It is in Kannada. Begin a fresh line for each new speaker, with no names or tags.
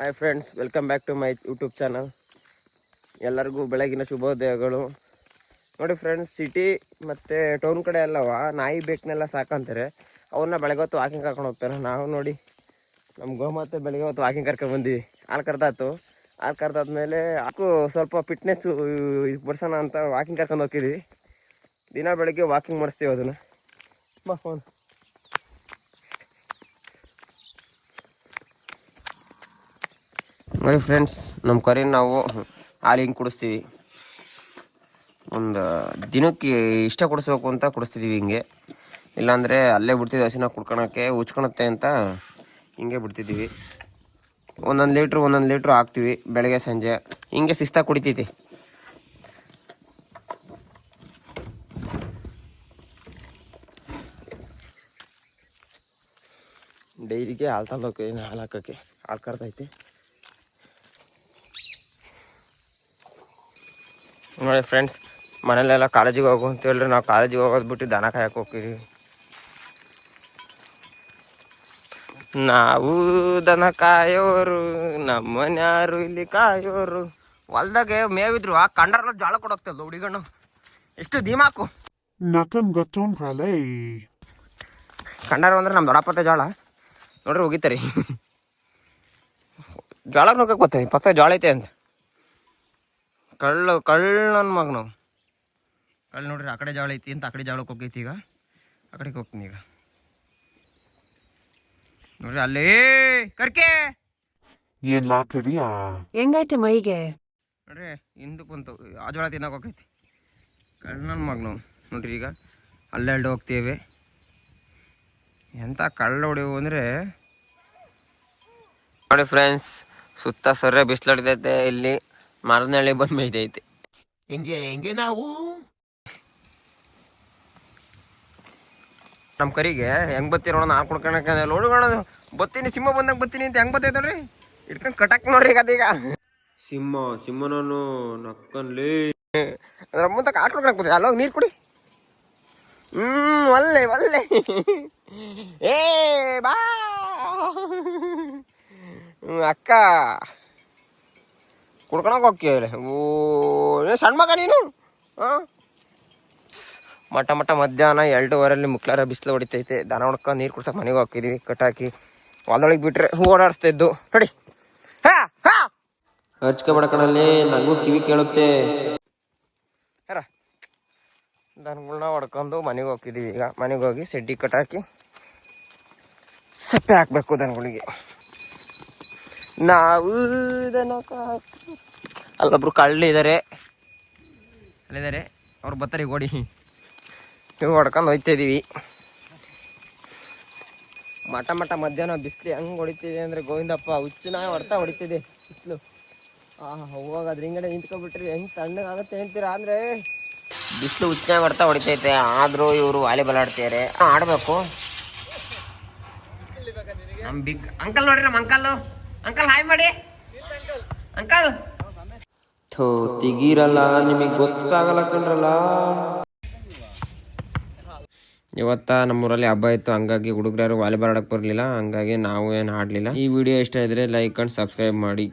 Hi friends welcome back to my YouTube channel ಎಲ್ಲರಿಗೂ ಬೆಳಗಿನ ಶುಭೋದಯಗಳು. ನೋಡಿ ಫ್ರೆಂಡ್ಸ್ ಸಿಟಿ ಮತ್ತು ಟೌನ್ ಕಡೆ ಎಲ್ಲವ ನಾಯಿ ಬೇಕನ್ನೆಲ್ಲ ಸಾಕಂತಾರೆ. ಅವನ್ನ ಬೆಳಗ್ಗೆ ಹೊತ್ತು ವಾಕಿಂಗ್ ಕರ್ಕೊಂಡು ಹೋಗ್ತಾರೆ ನಾವು ನೋಡಿ ನಮ್ಮ ಗೋಮಾತೆ ಬೆಳಗ್ಗೆ ಹೊತ್ತು ವಾಕಿಂಗ್ ಕರ್ಕೊಂಡು ಬಂದ್ವಿ. ಹಾಲು ಕರ್ದಾತು. ಹಾಲು ಕರ್ದಾದ್ಮೇಲೆ ಅದಕ್ಕೂ ಸ್ವಲ್ಪ ಫಿಟ್ನೆಸ್ಸು ಬರ್ಸೋಣ ಅಂತ ವಾಕಿಂಗ್ ಕರ್ಕೊಂಡು ಹೋಗ್ತಿದ್ವಿ. ದಿನ ಬೆಳಗ್ಗೆ ವಾಕಿಂಗ್ ಮಾಡಿಸ್ತೀವಿ ಅದನ್ನು. ಬಾ ಫೋನ್ ನೋಡಿ ಫ್ರೆಂಡ್ಸ್ ನಮ್ಮ ಕರಿನ ನಾವು ಹಾಲು ಹಿಂಗೆ ಕುಡಿಸ್ತೀವಿ. ಒಂದು ದಿನಕ್ಕೆ ಇಷ್ಟ ಕುಡಿಸ್ಬೇಕು ಅಂತ ಕುಡಿಸ್ತಿದ್ದೀವಿ ಹಿಂಗೆ. ಇಲ್ಲಾಂದರೆ ಅಲ್ಲೇ ಬಿಡ್ತಿದ್ವಿ ಹಸಿನ ಕುಡ್ಕೊಳಕ್ಕೆ ಉಚ್ಕೊಳತ್ತೆ ಅಂತ ಹಿಂಗೆ ಬಿಡ್ತಿದ್ದೀವಿ ಒಂದೊಂದು ಲೀಟ್ರು ಒಂದೊಂದು ಲೀಟ್ರು ಹಾಕ್ತೀವಿ ಬೆಳಗ್ಗೆ, ಸಂಜೆ. ಹಿಂಗೆ ಶಿಸ್ತಾಗಿ ಕುಡಿತೈತಿ ಡೈರಿಗೆ ಹಾಲು ತಂದೋಕೆ ಹಾಲು ಹಾಕೋಕ್ಕೆ, ಹಾಲು ಕರ್ತೈತಿ ನೋಡಿ ಫ್ರೆಂಡ್ಸ್ ಮನೇಲೆಲ್ಲ ಕಾಲೇಜಿಗೆ ಹೋಗು ಅಂತ ಹೇಳಿದ್ರೆ ನಾವು ಕಾಲೇಜಿಗೆ ಹೋಗೋದು ಬಿಟ್ಟು ದನ ಕಾಯಕ್ಕೆ ಹೋಗ್ತೀವಿ. ನಾವು ದನ ಕಾಯೋರು ನಮ್ಮ ಮನ್ಯಾರು ಇಲ್ಲಿ ಕಾಯೋರು? ಹೊಲ್ದಾಗೆ ಮೇವಿದ್ರು ಆ ಕಂಡ್ರಲ್ಲ ಜಾಳ ಕೊಡೋಗ್ತದ ಹುಡುಗಣ್ಣು ಎಷ್ಟು ಧೀಮಾಕು ಕಂಡಾರ ಅಂದ್ರೆ ನಮ್ಮ ದೊಡ್ಡಪ್ಪತ್ತೆ ಜೋಳ ನೋಡ್ರಿ ಹೋಗಿತ್ತರಿ. ಜೋಳ ನೋಡಕ್ಕೆ ಗೊತ್ತೈತಿ ಪಕ್ಕ ಜೋಳ ಐತೆ ಅಂತ. ಕಳ್ಳ ಕಳ್ಳನ ನನ್ನ ನಾವು ಕಳ್ಳ ನೋಡ್ರಿ ಆ ಕಡೆ ಜಾಳ ಐತಿ ಅಂತ ಆ ಕಡೆ ಜಾಳಕ್ಕೆ ಹೋಗೈತಿ ಈಗ. ಆ ಕಡೆಗೆ ಹೋಗ್ತೀನಿ ಈಗ. ನೋಡ್ರಿ ಅಲ್ಲೇ ಕರ್ಕೆ!
ಏನ್
ಹೆಂಗೈತೆ ಮೈಗೆ?
ನೋಡ್ರಿ ಹಿಂದಕ್ಕೆ ಬಂತು ಆ ಜೋಳ ತಿನ್ನಕ್ಕೆ ಹೋಗೈತಿ. ಕಳ್ಳನ ನನ್ನ ನಾವು ನೋಡ್ರಿ ಈಗ ಅಲ್ಲೇ ಅಲ್ಲಿ ಹೋಗ್ತೇವೆ. ಎಂಥ ಕಳ್ಳ ಹೊಡೆವು ಅಂದರೆ? ನೋಡಿ ಫ್ರೆಂಡ್ಸ್ ಸುತ್ತ ಸೊರ್ರೆ ಬಿಸಿಲಾಡ್ತೈತೆ ಇಲ್ಲಿ. ಮರದನಹಳ್ಳಿ ಬಂದು ಮೇಯ್ತೈತೆ
ಹಿಂಗೆ ಹಿಂಗೆ ನಾವು?
ನಮ್ಮ ಕರಿಗೆ ಹೆಂಗ್ ಬತ್ತಿರೋಣ ಹಾಲು ಕುಡ್ಕೊಳಕ್ಕೆ ನೋಡ್ಕೊಳ ಬತ್ತೀನಿ ಸಿಂಹ ಬಂದಾಗ ಬತ್ತೀನಿ ಅಂತ ಹೆಂಗ್ ಬತ್ತೈತೆ ನೋಡ್ರಿ? ಇಟ್ಕೊಂಡ್ ಕಟಕ್ ನೋಡ್ರಿ ಈಗ ಅದೀಗ. ಸಿಂಹ ಸಿಂಹನೂ ನಕ್ಕನ್ಲಿ ಅದ್ರ ಮುಂದಕ್ಕೆ ಆಟ ಕುಡ್ಕೊಳಕ್ ಬತ್ತಿ ಅಲ್ಲೋಗಿ ನೀರು ಕುಡಿ. ಹ್ಮ್ ಒಲ್ಲೆ ಒಲ್ಲೆ. ಏ ಬಾ. ಅಕ್ಕ. ಕುಡ್ಕೊಳಕ್ ಹೋಗ್ತೀಯ ಓ ಸಣ್ಣ ಮಗ ನೀನು? ಹಾಂ ಮಟ ಮಟ ಮಧ್ಯಾಹ್ನ ಎರಡೂವರೆಲ್ಲಿ ಮುಕ್ಲಾರ ಬಿಸಿಲು ಹೊಡಿತೈತೆ. ದನ ಹೊಡ್ಕೊಂಡು ನೀರು ಕುಡ್ಸಕ್ಕೆ ಮನೆಗೆ ಹೋಗಿದೀವಿ ಕಟ್ಟಾಕಿ ಹೊಲದೊಳಗೆ ಬಿಟ್ರೆ ಹೂ ಓಡಾಡಿಸ್ತಾ ಇದ್ದು ನೋಡಿ. ಹಾ ಹಾ. ಹಚ್ಕೆ ಬಡ್ಕಣಲ್ಲಿ ನನಗೂ ಕಿವಿ ಕೇಳುತ್ತೆ. ಯಾರ ದನಗಳನ್ನ ಹೊಡ್ಕೊಂಡು ಮನೆಗೆ ಹೋಗಿದ್ದೀವಿ ಈಗ ಮನೆಗೆ ಹೋಗಿ ಸೆಡ್ಡಿ ಕಟ್ಟಾಕಿ ಸಪ್ಪೆ ಹಾಕ್ಬೇಕು ದನಗಳಿಗೆ. ನಾವು ಅಲ್ಲೊಬ್ರು ಕಳ್ಳಿ ಇದ್ದಾರೆ ಅಲ್ಲಿದ್ದಾರೆ ಅವ್ರು ಬರ್ತಾರೆ ಗೋಡಿ ನೀವು ಹೊಡ್ಕೊಂಡು ಹೋಯ್ತಾ ಇದೀವಿ. ಮಠ ಮಠ ಮಧ್ಯಾಹ್ನ ಬಿಸಿಲು ಹೆಂಗೆ ಹೊಡಿತಿದೆ ಅಂದರೆ ಗೋವಿಂದಪ್ಪ ಹುಚ್ಚುನ ಹೊಡ್ತಾ ಹೊಡಿತಿದೆ ಬಿಸಿಲು. ಆ ಹೋಗ ಅದ್ರ ಹಿಂಗಡೆ ನಿಂತ್ಕೊಬಿಟ್ರಿ ಹೆಂಗೆ ತಣ್ಣಗಾಗುತ್ತೆ ಹೇಳ್ತೀರಾ ಅಂದರೆ. ಬಿಸಿಲು ಹುಚ್ಚನ ಹೊಡ್ತಾ ಹೊಡಿತೈತೆ, ಆದರೂ ಇವರು ವಾಲಿಬಾಲ್ ಆಡ್ತಿದ್ದಾರೆ ಆಡಬೇಕು. ನಮ್ಮ ಬಿಗ್ ಅಂಕಲ್ ನೋಡ್ರಿ ನಮ್ಮ ಅಂಕಲ್ ಅಂಕಲ್, ಹಾಯ್ ಮಾಡಿ. ಅಂಕಲ್. ಥೋ, ತೆಗೀರಲ್ಲ, ನಿಮಗೆ ಗೊತ್ತಾಗಲ್ಲ ಕಣ್ರಲ್ಲ. ಇವತ್ತ ನಮ್ಮೂರಲ್ಲಿ ಹಬ್ಬ ಇತ್ತು, ಹಂಗಾಗಿ ಹುಡುಗರು ವಾಲಿಬಾಲ್ ಆಡಕ್ ಬರಲಿಲ್ಲ, ಹಂಗಾಗಿ ನಾವು ಏನು ಆಡಲಿಲ್ಲ. ಈ ವಿಡಿಯೋ ಇಷ್ಟ ಇದ್ರೆ ಲೈಕ್ ಅಂಡ್ ಸಬ್ಸ್ಕ್ರೈಬ್ ಮಾಡಿ.